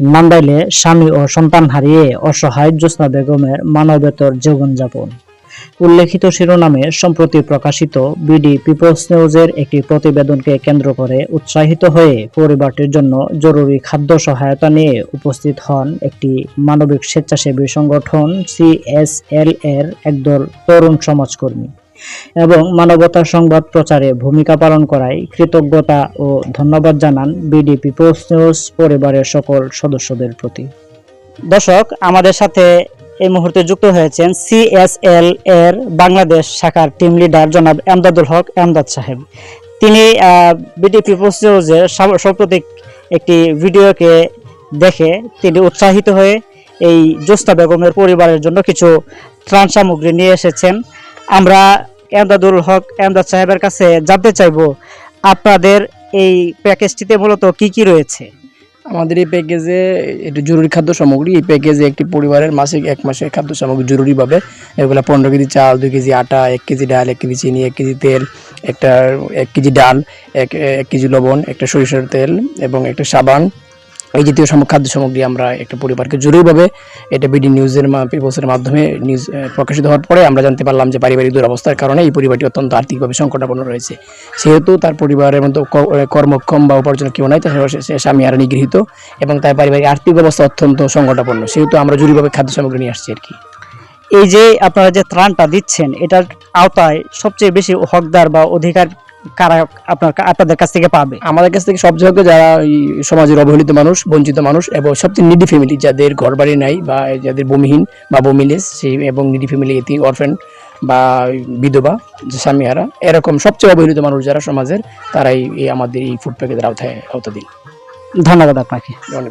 নান্দাইলে স্বামী ও সন্তান হারিয়ে অসহায় জ্যোৎস্না বেগমের মানবেতর জীবনযাপন উল্লেখিত শিরোনামে সম্প্রতি প্রকাশিত বিডি পিপলস নিউজের একটি প্রতিবেদনকে কেন্দ্র করে উৎসাহিত হয়ে পরিবারটির জন্য জরুরি খাদ্য সহায়তা নিয়ে উপস্থিত হন একটি মানবিক স্বেচ্ছাসেবী সংগঠন সিএসএল এর একদল তরুণ সমাজকর্মী এবং মানবতার সংবাদ প্রচারে ভূমিকা পালন করায় কৃতজ্ঞতা ও ধন্যবাদ জানান বিডি পিপলস নিউজ পরিবারের সকল সদস্যদের প্রতি। দর্শক, আমাদের সাথে এই মুহূর্তে যুক্ত হয়েছেন সিএসএল এর বাংলাদেশ শাখার টিম লিডার জনাব এমদাদুল হক এমদাদ সাহেব। তিনি বিডি পিপলস সাম্প্রতিক একটি ভিডিওকে দেখে তিনি উৎসাহিত হয়ে এই জোস্তা বেগমের পরিবারের জন্য কিছু ত্রাণ সামগ্রী নিয়ে এসেছেন। আমরা এমদাদুল হক এমদাদ সাহেবের কাছে জানতে চাইব, আপনাদের এই প্যাকেজটিতে মূলত কি কি রয়েছে? আমাদের এই প্যাকেজে এটি জরুরি খাদ্য সামগ্রী, এই প্যাকেজে একটি পরিবারের মাসিক এক মাসের খাদ্য সামগ্রী জরুরিভাবে। এগুলো পনেরো কেজি চাল, দুই কেজি আটা, এক কেজি ডাল, এক কেজি চিনি, এক কেজি তেল, একটা, এক কেজি ডাল, এক এক কেজি লবণ, একটা সরিষার তেল এবং একটা সাবান এই জাতীয় খাদ্য সামগ্রী আমরা একটা পরিবারকে জরুরিভাবে এটা বিডি নিউজের পিপলসের মাধ্যমে নিউজ প্রকাশিত হওয়ার পরে আমরা জানতে পারলাম যে পারিবারিক দুরবস্থার কারণে এই পরিবারটি অত্যন্ত আর্থিকভাবে সংকটাপন্ন রয়েছে। সেহেতু তার পরিবারের মতো কর্মক্ষম বা উপার্জন কেউ নাই তার সে স্বামী আর নিগৃহীত এবং তার পারিবারিক আর্থিক অবস্থা অত্যন্ত সংকটাপন্ন। সেহেতু আমরা জরুরিভাবে খাদ্য সামগ্রী নিয়ে আসছি আর কি। এই যে আপনারা যে ত্রাণটা দিচ্ছেন এটার আওতায় সবচেয়ে বেশি হকদার বা অধিকার কারা আপনার আপনাদের কাছ থেকে পাবে? আমাদের কাছ থেকে সবচেয়ে হচ্ছে যারা সমাজের অবহেলিত মানুষ বঞ্চিত মানুষ এবং সবচেয়ে নিডি ফ্যামিলি যাদের ঘর বাড়ি নাই বা যাদের ভূমিহীন বা ভূমিলেস সেই এবং নিডি ফ্যামিলি এটি অরফেন বা বিধবা যে স্বামীহারা এরকম সবচেয়ে অবহেলিত মানুষ যারা সমাজের তারাই এই আমাদের এই ফুড প্যাকেজের আওতায় আওতাধীন ধন্যবাদ আপনাকে। অনেক